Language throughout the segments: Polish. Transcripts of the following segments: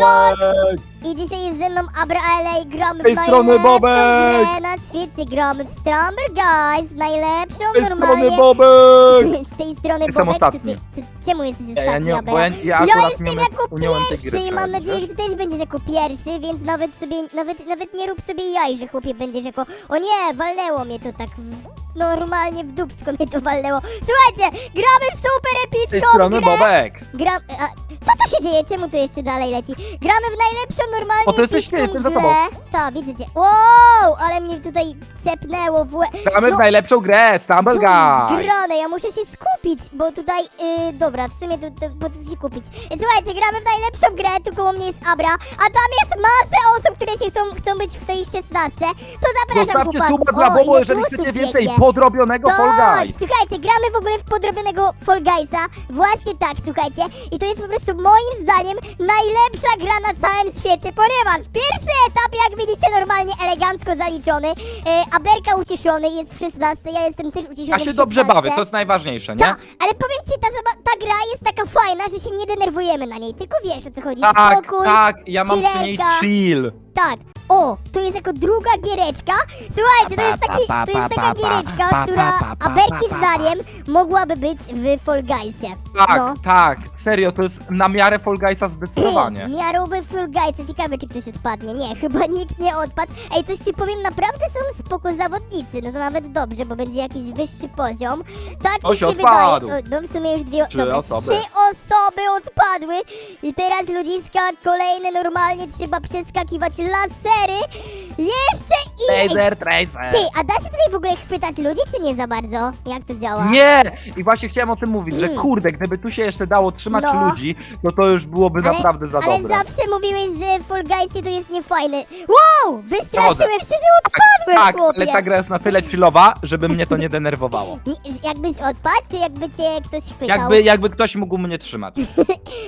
Bobek! I dzisiaj jest ze mną Abra LA, gramy tej w strony Bobek! grę na świecie, gramy w Stramber Guys, najlepszą Z tej strony normalnie... Bobek! Z tej strony Jestem Bobek, ostatni. Ty, ty, ty, czemu jesteś Ja, ja, ostatni, nie, bo ja, ja Ja akurat jestem nie, jako tej gry pierwszy i mam nadzieję, że ty też będziesz jako pierwszy, więc nawet sobie, nawet, nawet nie rób sobie jaj, że chłopie będziesz jako... O nie, walnęło mnie to tak w, normalnie w dupsko mnie to walnęło. Słuchajcie, gramy w super Z tej epicką strony grę! Bobek! Gram... A, co tu się dzieje? Czemu to jeszcze dalej leci? Gramy w najlepszą normalnie O, to jesteś ty, jestem za tobą. Tak, widzę cię. Wow, ale mnie tutaj cepnęło w łeb. Gramy No. w najlepszą grę, Stumble Guy! grane? Ja muszę się skupić, bo tutaj, yy, dobra, w sumie to, to po co się kupić? Słuchajcie, gramy w najlepszą grę, tu koło mnie jest Abra, a tam jest masę osób, które się chcą, chcą być w tej 16. To zapraszam Zostawcie chłopaków. suba dla O, Bobo, ile jeżeli chcecie więcej biegnie. podrobionego Fall Guys! słuchajcie, gramy w ogóle w podrobionego Fall Guysa. Właśnie tak, słuchajcie. I to jest po prostu moim zdaniem najlepsza gra na całym świecie, ponieważ pierwszy etap, jak widzicie, normalnie elegancko zaliczony. E, Aberka ucieszony jest w 16, ja jestem też ucieszony Ja w się 16. dobrze bawię, to jest najważniejsze, nie? Tak, ale powiem ci, ta, zaba- ta gra jest taka fajna, że się nie denerwujemy na niej, tylko wiesz o co chodzi. Tak, Spokój, tak, ja mam przy niej chillerka. chill. Tak. O, to jest jako druga giereczka. Słuchajcie, to jest, taki, to jest taka giereczka, która Aberki zdaniem mogłaby być w Fall Guysie. Tak, No. tak, serio, to jest na miarę Fall Guysa zdecydowanie. miarowy Fall Guysa. Ciekawe, czy ktoś odpadnie. Nie, chyba nikt nie odpadł. Ej, coś ci powiem, naprawdę są spoko zawodnicy. No to nawet dobrze, bo będzie jakiś wyższy poziom. Tak mi Ktoś się odpadł. wydaje. O, No w sumie już dwie Trzy dobra, osoby. Trzy osoby odpadły. I teraz ludziska kolejne normalnie trzeba przeskakiwać lasery. Jeszcze i... Laser Tracer. Ty, a da się tutaj w ogóle chwytać ludzi, czy nie za bardzo? Jak to działa? Nie! I właśnie chciałem o tym mówić, że Mm. kurde, gdyby tu się jeszcze dało trzymać No. ludzi, to to już byłoby Ale- naprawdę za Ale dobre. zawsze mówiłeś, że Fall Guysie to jest niefajne. Wow! Wystraszyłem się, że odpadłem, Tak, chłopie. ale ta gra jest na tyle chillowa, żeby mnie to nie denerwowało. Nie, Jakbyś odpadł, czy jakby cię ktoś chwytał? Jakby, jakby ktoś mógł mnie trzymać.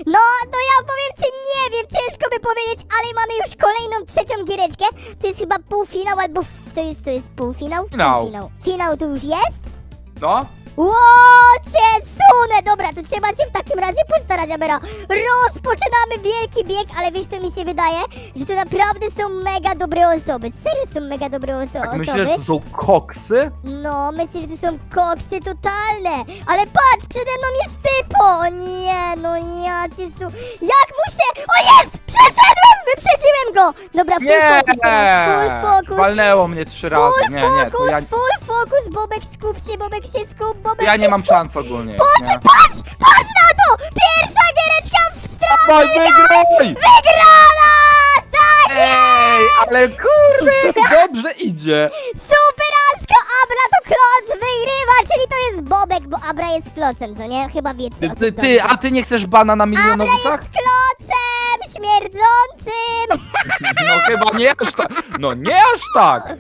No, to ja powiem ci, nie wiem, ciężko by powiedzieć, ale mamy już kolejną, trzecią giereczkę. To jest chyba półfinał, albo f- to jest, to jest półfinał? Finał. Półfinał. Finał tu już jest? No? Łocie, sunę! Dobra, to trzeba się w takim razie postarać, Abera. Rozpoczynamy wielki bieg, ale wiesz co mi się wydaje? Że tu naprawdę są mega dobre osoby. Serio są mega dobre oso Tak osoby. myślę, że to są koksy? No, myślę, że to są koksy totalne. Ale patrz, przede mną jest typo. O nie, no ja cię su... Jak się... O jest! Przeszedłem! Wyprzedziłem go! Dobra, full Nie! focus teraz, full focus. Walnęło mnie trzy razy. Full Nie, nie, to focus, ja, full focus, Bobek skup się, Bobek się skup, Bobek ja się nie mam skup. szans ogólnie. Nie. Patrz, patrz na to! Pierwsza giereczka w stronę wygraj! wygrana! Tak Ej, ale kurde, dobrze idzie. Superancko! Abra to kloc wygrywa, czyli to jest Bobek, bo Abra jest klocem, co nie? Chyba wiecie Ty, o ty, tym ty, dobrze. a ty nie chcesz bana na Abra milionowicach? jest klocem śmierdzącym! No chyba nie aż tak. No nie aż tak.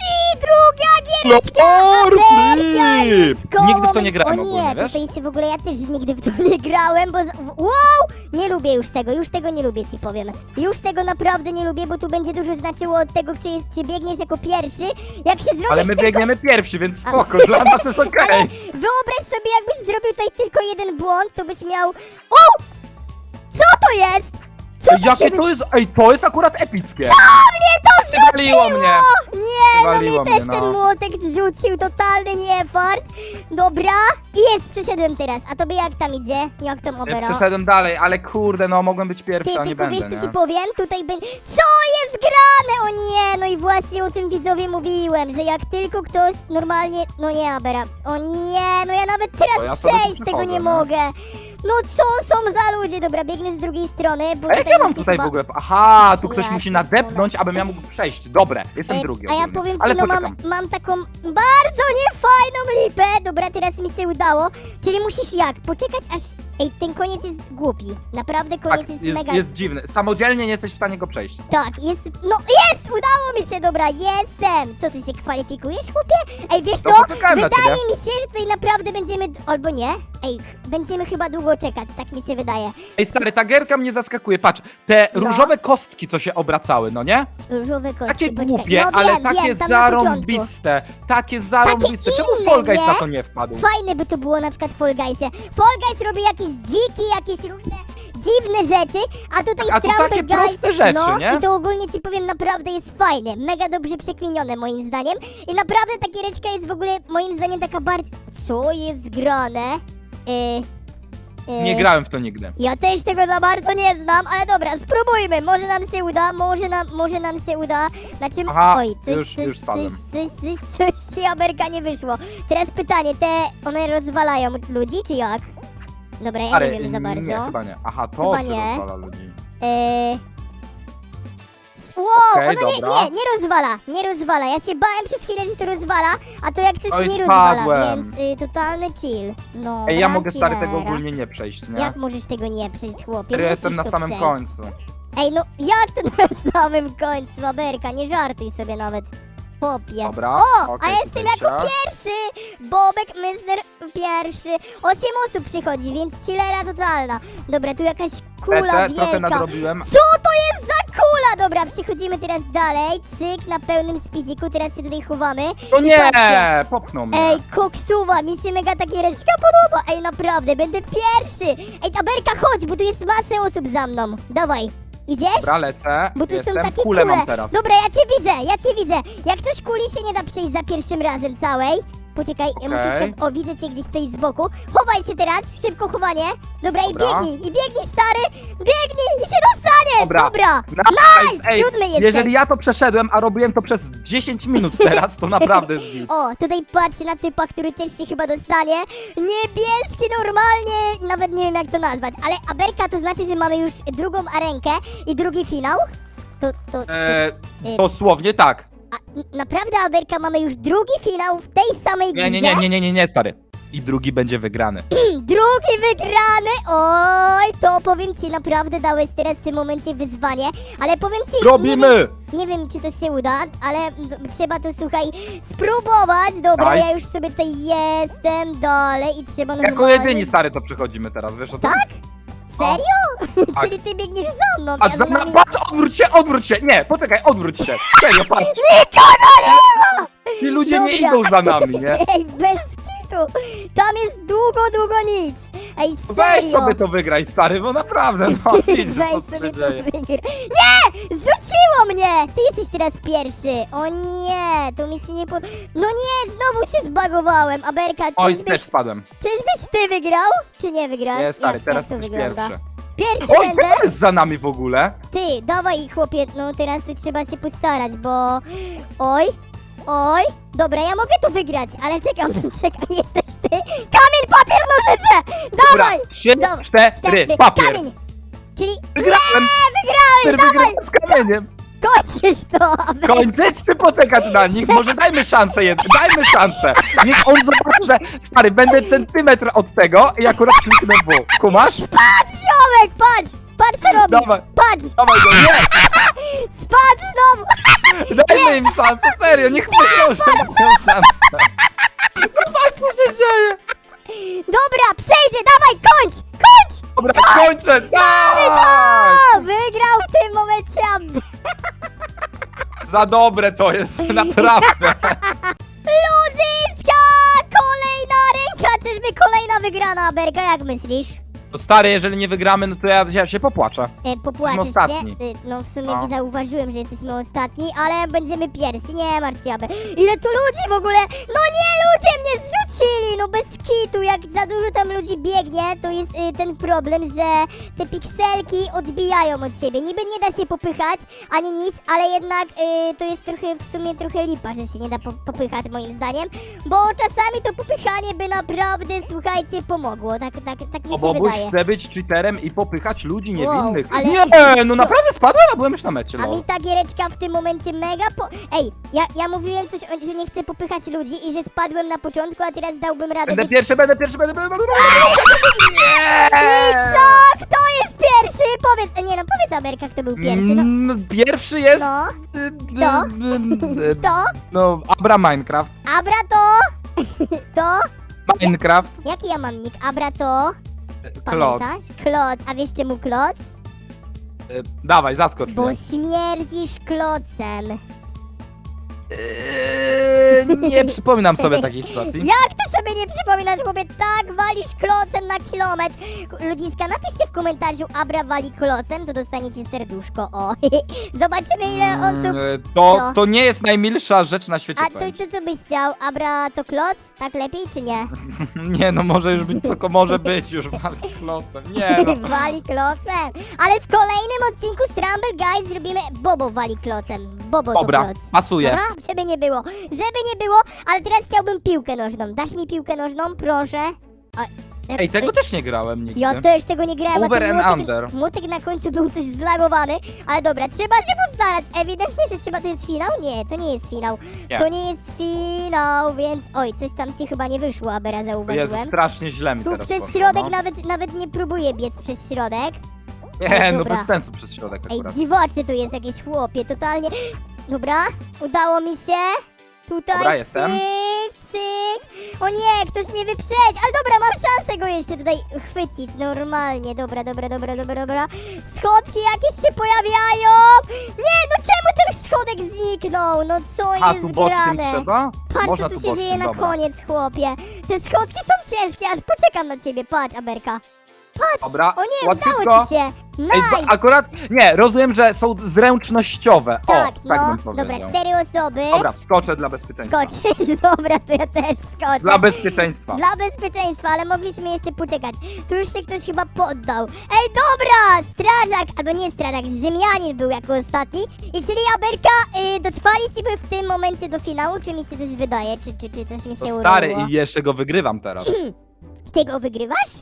I druga No giereczka! Jest Flip! Nigdy w to nie grałem O nie, ogólnie, wiesz? tutaj się w ogóle ja też nigdy w to nie grałem, bo... z- Wow! Nie lubię już tego, już tego nie lubię ci powiem. Już tego naprawdę nie lubię, bo tu będzie dużo znaczyło od tego, czy, jest, czy biegniesz jako pierwszy. Jak się zrobisz Ale my tylko... biegniemy pierwsi, więc spoko, dla nas jest okej. Ale wyobraź sobie, jakbyś zrobił tutaj tylko jeden błąd, to byś miał... O! Co to jest? Co Ej, tu Jakie się to jest? Ej, to jest akurat epickie. mnie to Wywaliło zrzuciło! mnie. Nie, no Wywaliło mnie też mnie, no. ten młotek zrzucił, totalny niefart. Dobra, i jest, przeszedłem teraz. A tobie jak tam idzie? Jak tam Ja obero? Przeszedłem dalej, ale kurde, no mogłem być Ty, pierwszy, a nie tylko wiesz będę, co ci nie? powiem? Tutaj będzie... Co jest grane? O nie, no i właśnie o tym widzowie mówiłem, że jak tylko ktoś normalnie... No nie, Abera. O nie, no ja nawet teraz ja sobie tu przejść tego przychodzę, nie no. mogę. No co są za ludzie? Dobra, biegnę z drugiej strony, bo A jak tutaj ja mam tutaj chyba... w ogóle... Aha, tu ktoś Ja musi cię nadepnąć, abym ja mógł przejść. Dobre, jestem E, drugi A ja ogólnie. powiem ci, no mam, poczekam. mam taką bardzo niefajną lipę. Dobra, teraz mi się udało. Czyli musisz jak? Poczekać aż... Ej, ten koniec jest głupi. Naprawdę koniec Tak, jest, jest, mega... jest dziwny. Samodzielnie nie jesteś w stanie go przejść. Tak, jest... No jest! Udało mi się, dobra, jestem! Co, ty się kwalifikujesz, chłopie? Ej, wiesz co? poczekałem na Wydaje ciebie. mi się, że tutaj naprawdę będziemy... Albo nie? Ej, będziemy chyba długo czekać, tak mi się wydaje. Ej, stary, ta gierka mnie zaskakuje. Patrz, te No. różowe kostki, co się obracały, no nie? Różowe kostki, Takie poczekaj. głupie, no, ale wiem, takie wiem, tam na początku. zarąbiste. Takie zarąbiste. Czemu inne, Fall Guys nie? na to nie wpadł? Fajne by to było na przykład w Fall Guysie. Fall Guys robi jakieś dziki, jakieś różne dziwne rzeczy, a tutaj A tu takie Guys, proste rzeczy, no nie? i to ogólnie ci powiem naprawdę jest fajne, mega dobrze przekminione moim zdaniem i naprawdę ta giereczka jest w ogóle moim zdaniem taka bardziej... Co jest grane? Yy, yy, Nie grałem w to nigdy. Ja też tego za bardzo nie znam, ale dobra, spróbujmy, może nam się uda, może nam, może nam się uda. Na czym... Aha, Oj, coś, już- coś, już coś, spadłem. coś, coś, coś ci Amerka nie wyszło. Teraz pytanie, te, one rozwalają ludzi, czy jak? Dobra, ja Ale nie wiem za bardzo. Nie, chyba nie. Aha, to Chyba nie. rozwala ludzi. Eee... Wow, Okej, ono nie, dobra. nie, nie rozwala, nie rozwala. Ja się bałem przez chwilę, że to rozwala, a to jak coś Oj, nie rozwala, spadłem. więc y, totalny chill. No, Ej, ja mogę stary tego ogólnie nie przejść, nie? Jak możesz tego nie przejść, chłopie? Serio, Musisz jestem na to samym przejść. końcu. Ej, no jak to na samym końcu, Aberka? Nie żartuj sobie nawet. Chłopie. Dobra, O, okej, a jestem tutaj jako się. pierwszy! Bobek Mysner pierwszy. Osiem osób przychodzi, więc chillera totalna. Dobra, tu jakaś kula trochę wielka. nadrobiłem. Co to jest za kula? Dobra, przechodzimy teraz dalej. Cyk, na pełnym speedziku, teraz się tutaj chowamy. No nie, patrzcie. popchnął mnie. Ej, koksuwa, mi się mega ta giereczka podoba. Ej, naprawdę, będę pierwszy. Ej, Taberka, chodź, bo tu jest masę osób za mną. Dawaj, idziesz? Dobra, lecę. Bo tu Jestem, są takie kulę kule. mam teraz. Dobra, ja cię widzę, ja cię widzę. Jak coś kuli się nie da przejść za pierwszym razem całej. Poczekaj, ja muszę Okej. O, widzę cię gdzieś tutaj z boku. Chowaj się teraz, szybko chowanie. Dobra, i Dobra. biegnij, i biegnij, stary. Biegnij i się dostaniesz. Dobra. Dobra. Nice! Ej, siódmy jesteś. jeżeli ja to przeszedłem, a robiłem to przez 10 minut teraz, to naprawdę jest git. O, tutaj patrzcie na typa, który też się chyba dostanie. Niebieski normalnie, nawet nie wiem jak to nazwać, ale Aberka to znaczy, że mamy już drugą arenkę i drugi finał. To, to, to E, dosłownie tak. Naprawdę Aberka mamy już drugi finał w tej samej grze? Nie, nie, nie, nie, nie, nie, nie, stary. I drugi będzie wygrany. Drugi wygrany! Oj, to powiem ci, naprawdę dałeś teraz w tym momencie wyzwanie, ale powiem ci... Nie wiem, Robimy! nie wiem, czy to się uda, ale trzeba to, słuchaj, spróbować. Dobra, Nice. ja już sobie tutaj jestem dalej i trzeba Jako normalnie... jedyni stary to przechodzimy teraz, wiesz o tym? Tak? Serio? Tak. Czyli ty biegniesz za mną, ja za za mną, nami... patrz, odwróć się, odwróć się! Nie, poczekaj, odwróć się! Serio, patrz! Nikogo nie ma! Ci ludzie nie Dobra. idą za nami, nie? Ej, bez kitu! Tam jest długo, długo nic! Ej, serio! Weź sobie to wygraj, stary, bo naprawdę, no widzisz, Weź sobie się to dzieje. wygra. Nie! Zrzuciło mnie! Ty jesteś teraz pierwszy! O nie, to mi się nie pod... No nie, znowu się zbagowałem! Aberka, Oj, czyżbyś, też spadłem. czyżbyś ty wygrał? Czy nie wygrasz? Nie, stary, jak, teraz jak to jesteś wygląda? pierwszy. Pierwszy Oj, będę? kto jest za nami w ogóle? Ty, dawaj chłopie, no teraz ty trzeba się postarać, bo... Oj, oj, dobra, ja mogę tu wygrać, ale czekam, czekam, jesteś ty. Kamień, papier, nożyce! Dobra, Dawaj! trzy, Dobra, cztery, papier. Kamień! Czyli... Wygrałem! Nie, wygrałeś, Cztery dawaj! wygrałem z kamieniem. Kończysz to! Kończyć czy poczekać na nich? Może dajmy szansę jedną, dajmy szansę. Niech on zobaczy, że stary, będę centymetr od tego i akurat kliknę W. Kumasz? Patrz, ziomek, patrz! Patrz co robi! Dawaj. Patrz! Dawaj go, nie! Spadł znowu! Dajmy im szansę, serio, niech myślą, że mają szansę. Zobacz, co się dzieje. Dobra, przejdzie, dawaj, kończ! Kończ! Dobra, kończę, tak! O, wygrał w tym momencie Ab- Za dobre to jest, naprawdę. Ludziska! Kolejna ręka! Czyżby kolejna wygrana, Berka, jak myślisz? No stary, jeżeli nie wygramy, no to ja, ja się popłaczę. E, popłaczesz się? ostatni. E, no w sumie No. zauważyłem, że jesteśmy ostatni, ale będziemy pierwsi, nie martw się, aby. Ile tu ludzi w ogóle? No nie, ludzie mnie zrzucili, no bez kitu, jak za dużo tam ludzi biegnie, to jest y, ten problem, że te pikselki odbijają od siebie. Niby nie da się popychać, ani nic, ale jednak y, to jest trochę, w sumie trochę lipa, że się nie da po popychać moim zdaniem, bo czasami to popychanie by naprawdę, słuchajcie, pomogło, tak, tak, tak mi się wydaje. Chce być cheaterem i popychać ludzi Wow, niewinnych. ale- Nie, no naprawdę spadłem, a byłem już na mecie, A no. mi ta giereczka w tym momencie mega po... Ej, ja, ja mówiłem coś, o, że nie chcę popychać ludzi i że spadłem na początku, a teraz dałbym radę Będę być... pierwszy, będę pierwszy, będę... będę- Nie! I co? Kto jest pierwszy? Powiedz, e, nie no, powiedz Amerka, kto był pierwszy, no. Mm, Pierwszy jest... No, y, y, Kto? y, y, kto? No, Abra Minecraft. Abra to... To? Minecraft. Jaki ja mam nick? Abra to... Klot. Pamiętasz? Kloc. A wiesz czemu kloc? Y, Dawaj, zaskocz Bo mnie. śmierdzisz klocem. Eee, nie przypominam sobie takiej sytuacji. Jak ty sobie nie przypominasz, chłopie, tak walisz klocem na kilometr? Ludziska, napiszcie w komentarzu, Abra wali klocem, to dostaniecie serduszko, o. Zobaczymy ile osób... Mm, To, Co? to nie jest najmilsza rzecz na świecie. A powiem to, to co byś chciał? Abra to kloc? Tak lepiej czy nie? Nie, no może już być, co może być, już walki klocem. Nie no. wali klocem. Ale w kolejnym odcinku Stramble Guys zrobimy Bobo wali klocem. Bobo Dobra, to kloc. pasuje. Dobra, żeby nie było. Żeby nie było, ale teraz chciałbym piłkę nożną. Dasz mi piłkę nożną, proszę? O, jak- Ej, tego też nie grałem nigdy. Ja też tego nie grałem, a Over ten and młotek, under. młotek na końcu był coś zlagowany, ale dobra, trzeba się postarać. Ewidentnie, że trzeba, to jest finał? Nie, to nie jest finał. Nie. To nie jest finał, więc... Oj, coś tam ci chyba nie wyszło, Abera, Jezu, zauważyłem. strasznie źle mi Tu teraz przez poszło, środek no. nawet, nawet nie próbuję biec przez środek. Nie, Ej, no dobra. bez sensu przez środek Ej, akurat. dziwaczny tu jest jakiś chłopie, totalnie. Dobra, udało mi się. Tutaj Dobra, jestem. cyk, cyk. O nie, ktoś mnie wyprzedzi. Ale dobra, mam szansę go jeszcze tutaj chwycić. Normalnie, dobra, dobra, dobra, dobra, dobra. Schodki jakieś się pojawiają. Nie, no czemu ten schodek zniknął? No co A, jest grane? trzeba? Patrz, Można co tu się dzieje na dobra. koniec, chłopie. Te schodki są ciężkie, aż poczekam na ciebie. Patrz, Aberka. Patrz. Dobra, O nie, łatwiutko. udało ci się. Ej, Nice. bo akurat, nie, rozumiem, że są zręcznościowe. Tak, o, no, tak bym dobra, cztery osoby. Dobra, wskoczę dla bezpieczeństwa. Skoczysz, dobra, to ja też skoczę. Dla bezpieczeństwa. Dla bezpieczeństwa, ale mogliśmy jeszcze poczekać. Tu już się ktoś chyba poddał. Ej, dobra! Strażak, albo nie strażak, Ziemianin był jako ostatni. I czyli Aberka, y, dotrwaliśmy w tym momencie do finału, czy mi się coś wydaje, czy, czy, czy coś mi się To stary i jeszcze go wygrywam teraz. Ty go wygrywasz?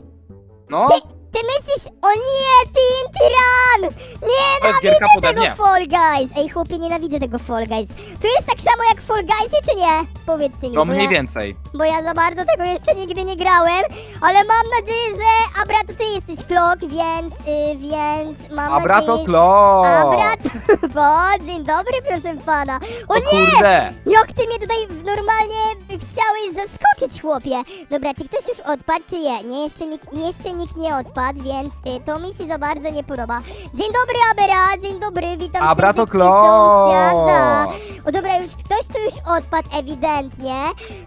喏。Ty myślisz, o nie, TNT Run! Nie, to jest gierka pode tego mnie. Fall Guys! Ej, chłopie, nienawidzę tego Fall Guys. To jest tak samo jak Fall Guysy, czy nie? Powiedz ty mi, To bo mniej ja, więcej. bo ja za bardzo tego jeszcze nigdy nie grałem, ale mam nadzieję, że Abra to ty jesteś klok, więc, y, więc mam Abra to nadzieję... klo! Abra to... Bo, dzień dobry, proszę pana. O O nie! kurde! Jak ty mnie tutaj normalnie chciałeś zaskoczyć, chłopie? Dobra, czy ktoś już odpadł, czy nie? Nie, jeszcze nikt, jeszcze nikt nie odpadł, więc y, to mi się za bardzo nie podoba. Dzień dobry, Abera, dzień dobry, witam Abra to serdecznie, sąsiada. O dobra, już ktoś tu już odpadł ewidentnie.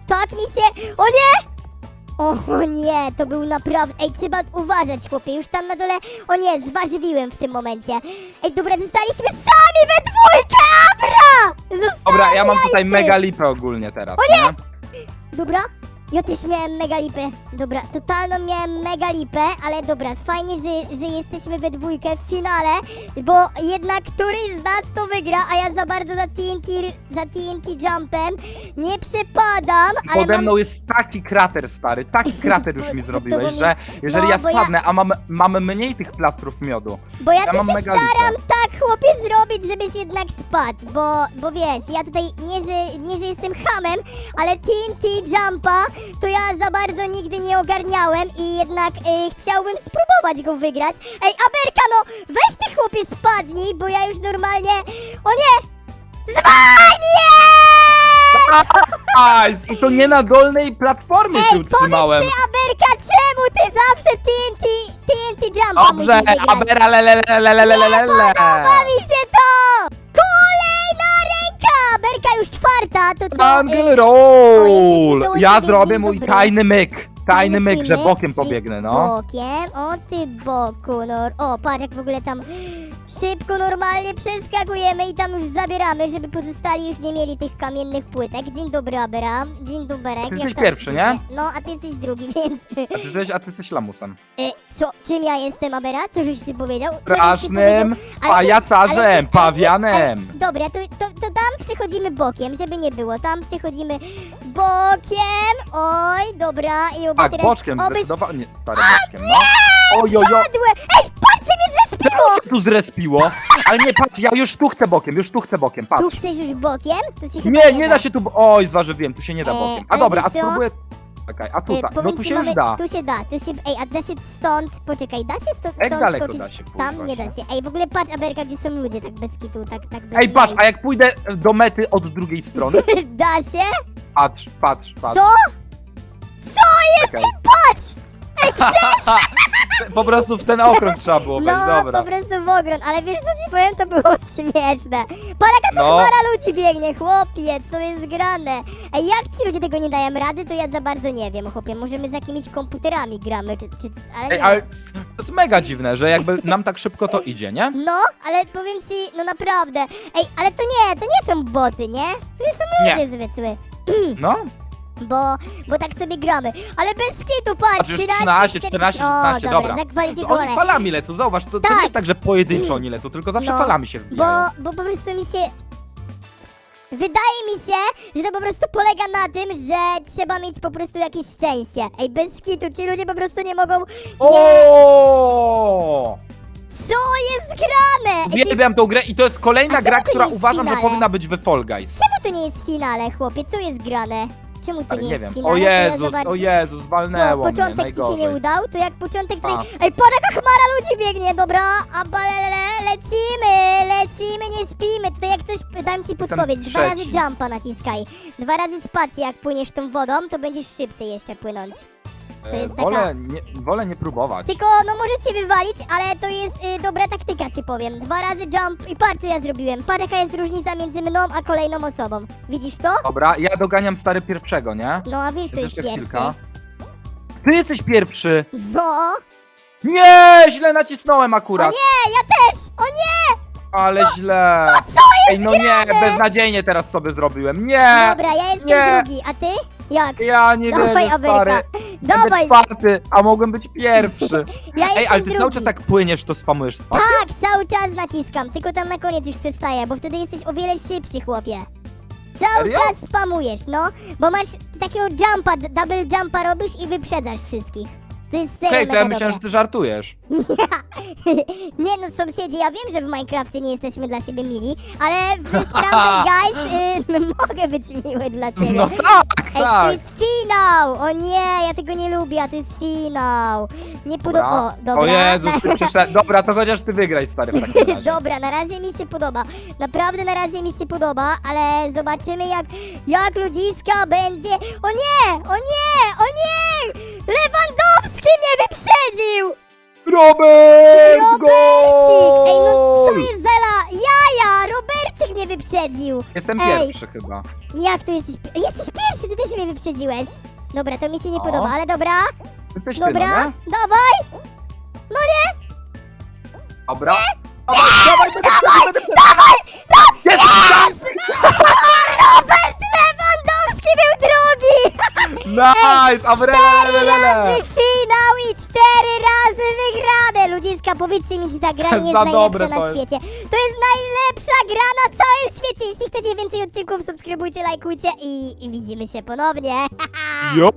Tak mi się... O nie! O nie, to był naprawdę... Ej, trzeba uważać, chłopie, już tam na dole... O nie, zważywiłem w tym momencie. Ej, dobra, zostaliśmy sami we dwójkę, Abra! Dobra, ja mam tutaj mega lipę ogólnie teraz, O nie? Dobra, ja też miałem mega lipę. Dobra, totalną miałem mega lipę, ale dobra, fajnie, że, że jesteśmy we dwójkę w finale, bo jednak któryś z nas to wygra, a ja za bardzo za TNT, za TNT Jumpem nie przepadam, ale Pode mam... mną jest taki krater, stary, taki krater już mi zrobiłeś, że jeżeli no, ja bo ja- spadnę, a mam, mamy mniej tych plastrów miodu, Bo ja, Ja mam się staram tak, chłopie, zrobić, żebyś jednak spadł, bo, bo wiesz, ja tutaj nie że, nie, że jestem hamem, ale TNT Jumpa to ja za bardzo nigdy nie ogarniałem i jednak y, chciałbym spróbować go wygrać. Ej, Aberka, no weź ty, chłopie, spadnij, bo ja już normalnie... O nie! Zwalnie! Aj, i to nie na dolnej platformie się Ej, utrzymałem. powiedz ty, Aberka, czemu ty zawsze TNT, TNT Jumpa Dobrze, musisz wygrać? abera lelelelelelelele. Podoba mi się to! Kolejna ręka! Berka już czwarta, to co? Jungle y, Roll! Ja zrobię mój dobry. tajny myk. Tajny myk, że bokiem pobiegnę, no. Bokiem? O ty boku, no. O, patrz jak w ogóle tam szybko, normalnie przeskakujemy i tam już zabieramy, żeby pozostali już nie mieli tych kamiennych płytek. Dzień dobry, Abera. Dzień dobry. ty jesteś pierwszy, nie? No, a ty jesteś drugi, więc... A ty jesteś, a ty jesteś lamusem. Y, co, czym ja jestem, Abera? Co żeś ty powiedział? Co ty Strasznym powiedział? Ale pajacarzem, ale- pawianem. ale- Dobra, to, to, to tam przechodzimy bokiem, żeby nie było. Tam przechodzimy bokiem. Oj, dobra. I oby Tak, teraz... boczkiem, oby zdecydowanie. Nie, stary, boczkiem, no. Ojojo, spadłem. Ej, patrzcie mnie zespiło! co tu zrespiło? Ale nie, patrz, ja już tu chcę bokiem, już tu chcę bokiem, Tu patrz. chcesz już bokiem? To się chyba Nie, nie da się tu, oj, zważywiłem, tu się nie da E, bokiem. A ale dobra, a wiesz co? spróbuję... Czekaj, a E, tutaj, no powiem tu ci, się już mamy- da. Tu się da, tu się... Ej, a da się stąd... Poczekaj, da się stąd, Jak stąd daleko skoczyć? da się Tam nie da się. Ej, w ogóle patrz, Aberka, gdzie są ludzie, tak bez kitu, tak, tak bez Ej, patrz, jaj. a jak pójdę do mety od drugiej strony? Da się? Patrz, patrz, patrz. Co? Co jest? Czekaj. Patrz! Po prostu w ten okrąg trzeba było wejść, No, dobra. po prostu w ogrom, ale wiesz co ci powiem, to było śmieszne. Para jaka to No. ludzi biegnie, chłopie, co jest grane? Ej, jak ci ludzie tego nie dają rady, to ja za bardzo nie wiem, chłopie. Może my z jakimiś komputerami gramy, czy... czy ale Ej, nie ale to jest mega dziwne, że jakby nam tak szybko to idzie, nie? No, ale powiem ci, no naprawdę. Ej, ale to nie, to nie są boty, nie? To są Nie. ludzie zwykły. No, Bo, bo tak sobie gramy. Ale bez kitu, patrz, Patrz, już 13, 14, 16, o, dobra. zakwalifikowane. Oni falami lecą, zauważ, to, to Tak. nie jest tak, że pojedynczo oni lecą, tylko zawsze No, falami się Bo, wbijają. bo po prostu mi się... Wydaje mi się, że to po prostu polega na tym, że trzeba mieć po prostu jakieś szczęście. Ej, bez kitu, ci ludzie po prostu nie mogą... O! Co jest grane? Ej, to. Uwielbiam tą grę i to jest kolejna czemu gra, to która jest uważam, że finale? powinna być w Fall Guys. Czemu to nie jest w finale, chłopie? Co jest grane? Czemu to Ale nie, nie jest wiem. w finale? O To ja Jezus, o Jezus, walnęło mnie, początek ci się najgorzej. nie udał, to jak początek tej... A. Ej, para jaka chmara ludzi biegnie, dobra? A balele, lecimy, lecimy, nie spimy. Tutaj jak coś, dam ci podpowiedź, dwa razy trzeci. jumpa naciskaj. Dwa razy spację, jak płyniesz tą wodą, to będziesz szybciej jeszcze płynąć. E, jest taka- wolę, nie, wolę nie próbować. Tylko, no możecie wywalić, ale to jest y, dobra taktyka, ci powiem. Dwa razy jump i patrz co ja zrobiłem. Patrz jaka jest różnica między mną a kolejną osobą. Widzisz to? Dobra, ja doganiam stary pierwszego, nie? No a wiesz, to jest Jeszcze pierwszy. chwilka. Ty jesteś pierwszy! No. Nie, źle nacisnąłem O akurat. nie, ja też! O nie! Ale źle. Co jest Ej, no nie, beznadziejnie teraz sobie zrobiłem. Nie! Dobra, ja jestem nie. drugi, a ty? Jak? Ja nie Dawaj, wierzę. Ameryka. Dawaj! czwarty, a mogłem być pierwszy. Ja jestem Ej, ale ty drugi. cały czas jak płyniesz, to spamujesz spację? Tak, cały czas naciskam, tylko tam na koniec już przestaję, bo wtedy jesteś o wiele szybszy, chłopie. Cały Serio? czas spamujesz, no, bo masz takiego jumpa, d- double jumpa robisz i wyprzedzasz wszystkich. To jest serio Okej, to mega ja myślałem, że dobre. ty żartujesz. Nie no, sąsiedzi, ja wiem, że w Minecrafcie nie jesteśmy dla siebie mili, ale w Scramble Guys y, mogę być miły dla ciebie. No tak, Ej, to tak. jest finał! O nie, ja tego nie lubię, a to jest finał. Nie podoba... O, dobra. O Jezus, ty. Dobra, to chociaż ty wygraj, stary, w takim razie. Dobra, na razie mi się podoba. Naprawdę na razie mi się podoba, ale zobaczymy jak, jak ludziska będzie. O nie! O nie! O nie! Lewandowski mnie wyprzedził! Robert! Robercik! Ej, no co jest zela? Jaja! Robercik mnie wyprzedził! Jestem Ej. pierwszy chyba. Jak tu jesteś? pi- Jesteś pierwszy, ty też mnie wyprzedziłeś. Dobra, to mi się nie O. podoba, ale dobra. Jesteś ty, no Dobra, nie? dawaj! Dobra. Dawaj, dawaj, dawaj, dawaj, dawaj! Jest! Robert! Nice! Cztery Abrelelele! razy finał i cztery razy wygrane! Ludziska, powiedzcie mi, czy ta gra nie jest Za najlepsza na jest. świecie. To jest najlepsza gra na całym świecie! Jeśli chcecie więcej odcinków, subskrybujcie, lajkujcie i, i widzimy się ponownie. Yo!